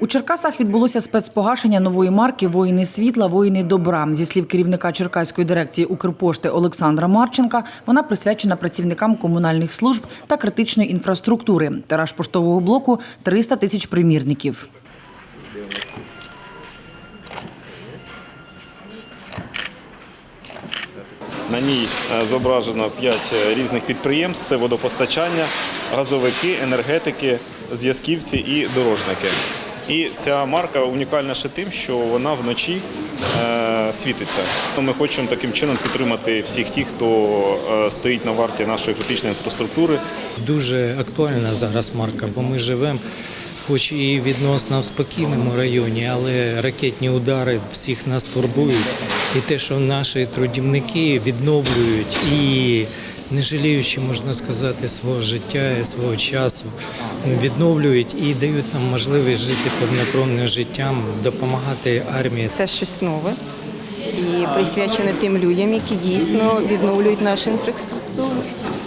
У Черкасах відбулося спецпогашення нової марки Воїни світла, воїни добра. Зі слів керівника Черкаської дирекції Укрпошти Олександра Марченка, вона присвячена працівникам комунальних служб та критичної інфраструктури. Тираж поштового блоку 300 тисяч примірників. На ній е, зображено 5 різних підприємств: це водопостачання, газовики, енергетики, зв'язківці і дорожники. І ця марка унікальна ще тим, що вона вночі е, світиться. Ми хочемо таким чином підтримати всіх тих, хто е, стоїть на варті нашої критичної інфраструктури. Дуже актуальна зараз марка, бо ми живемо, хоч і відносно в спокійному районі, але ракетні удари всіх нас турбують. І те, що наші трудівники відновлюють і не жаліючи, можна сказати, свого життя і свого часу, відновлюють і дають нам можливість жити повноправним життям, допомагати армії. Це щось нове і присвячене тим людям, які дійсно відновлюють нашу інфраструктуру.